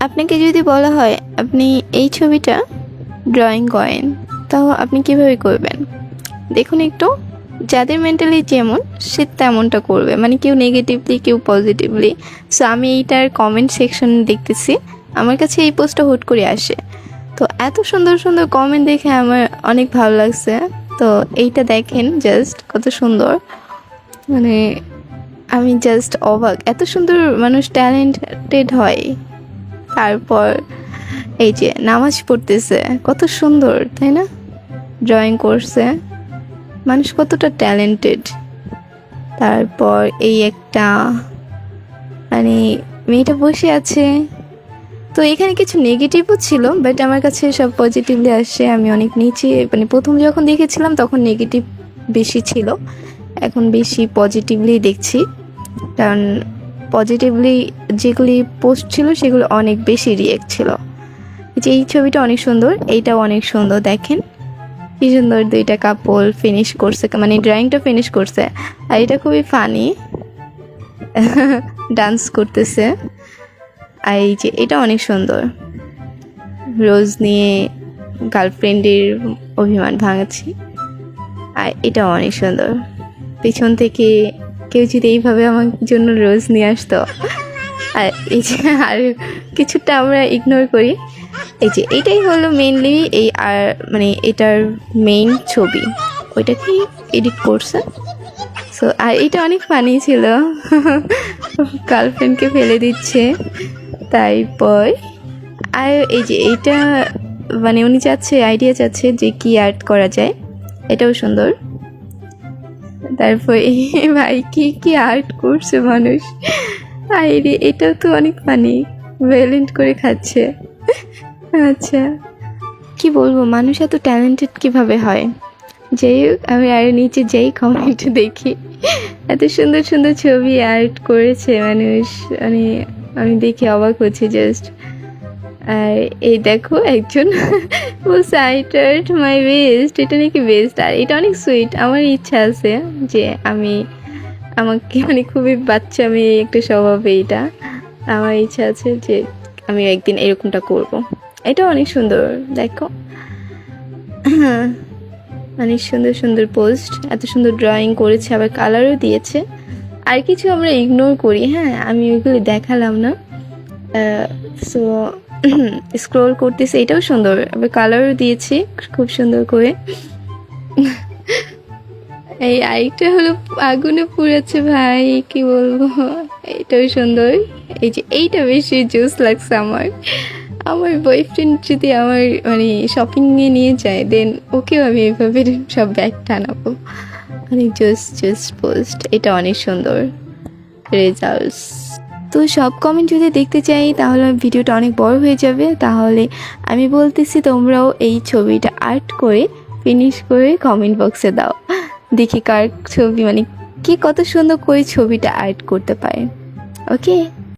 আপনাকে যদি বলা হয় আপনি এই ছবিটা ড্রয়িং করেন, তাও আপনি কীভাবে করবেন? দেখুন একটু, যাদের মেন্টালি যেমন, সে তেমনটা করবে। মানে কেউ নেগেটিভলি কেউ পজিটিভলি সো আমি এইটার কমেন্ট সেকশন দেখতেছি। আমার কাছে এই পোস্টটা হুট করে আসে। তো এত সুন্দর সুন্দর কমেন্ট দেখে আমার অনেক ভালো লাগছে। তো এইটা দেখেন জাস্ট কত সুন্দর। মানে আমি জাস্ট অবাক। এত সুন্দর মানুষ ট্যালেন্টেড হয়। তারপর এই যে নামাজ পড়তেছে, কত সুন্দর, তাই না? ড্রয়িং করছে। মানুষ কতটা ট্যালেন্টেড তারপর এই একটা মানে মেয়েটা বসে আছে। তো এখানে কিছু নেগেটিভও ছিল বাট আমার কাছে সব পজিটিভলি আসে। আমি অনেক নিচে মানে প্রথম যখন দেখেছিলাম তখন নেগেটিভ বেশি ছিল। এখন বেশি পজিটিভলি দেখছি। কারণ পজিটিভলি যেগুলি পোস্ট ছিল, সেগুলো অনেক বেশি রিয়েক্ট ছিল। যে এই ছবিটা অনেক সুন্দর, এইটাও অনেক সুন্দর, দেখেন। কি সুন্দর দুইটা কাপল ফিনিশ করছে মানে ড্রয়িংটা ফিনিশ করছে। আর এটা খুবই ফানি ডান্স করতেছে। আর এই যে এটা অনেক সুন্দর। রোজ নিয়ে গার্লফ্রেন্ডের অভিমান ভাঙাচ্ছি। আর এটা অনেক সুন্দর। পেছন থেকে কেউ যদি এইভাবে আমার জন্য রোজ নিয়ে আসতো। আর এই যে, আর কিছুটা আমরা ইগনোর করি। এই যে, এটাই হলো মেইনলি এই, আর মানে এটার মেইন ছবি। ওইটা কি এডিট করছে? সো আর এটা অনেক ফানি ছিল। গার্লফ্রেন্ডকে ফেলে দিচ্ছে। তারপর, আর এই যে, এইটা মানে উনি চাচ্ছে আইডিয়া চাচ্ছে যে কি আর্ট করা যায়। এটাও সুন্দর। তারপর ভাই কি কি আর্ট করছে মানুষ? আইরে এটাও তো অনেক ফানি ভ্যালেন্ট করে খাচ্ছে। আচ্ছা। কি বলব মানুষ এত ট্যালেন্টেড কীভাবে হয়? যাই হোক আমি আর নিচে যেই কমেন্ট দেখি। এত সুন্দর সুন্দর ছবি আর্ট করেছে মানুষ। মানে আমি দেখে অবাক হচ্ছে জাস্ট আর এই দেখো একজন। বলছে আই মাই বেস্ট এটা নাকি বেস্ট আর এটা অনেক সুইট আমার ইচ্ছা আছে যে আমি আমাকে মানে খুবই বাচ্চা মেয়ে একটা স্বভাব এইটা আমার ইচ্ছা আছে যে আমি একদিন এরকমটা করব। এটা অনেক সুন্দর, দেখো। অনেক সুন্দর সুন্দর পোস্ট এত সুন্দর ড্রয়িং করেছে, আবার কালারও দিয়েছে। আর কিছু আমরা ইগনোর করি হ্যাঁ আমি ওইগুলো দেখালাম না। সো স্ক্রোল করতেছে, এটাও সুন্দর। আবার কালারও দিয়েছি, খুব সুন্দর করে। এই আরেকটা হলো আগুনে পুড়েছে ভাই, কি বলব? এটাও সুন্দর। এই যে এইটা বেশি জুস লাগছে আমার। আমার বয়ফ্রেন্ড যদি আমার মানে শপিংয়ে নিয়ে যায় দেন ওকেও আমি এভাবে সব ব্যাগ টানাবো। অনেক জুস জুস পোস্ট এটা অনেক সুন্দর। রেজাল্টস তো সব কমেন্ট যদি দেখতে চাই, তাহলে ভিডিওটা অনেক বড় হয়ে যাবে। তাহলে আমি বলতেছি, তোমরাও এই ছবিটা আর্ট করে ফিনিশ করে কমেন্ট বক্সে দাও। দেখি কার ছবি মানে কে কত সুন্দর করে ছবিটা আর্ট করতে পারে। ওকে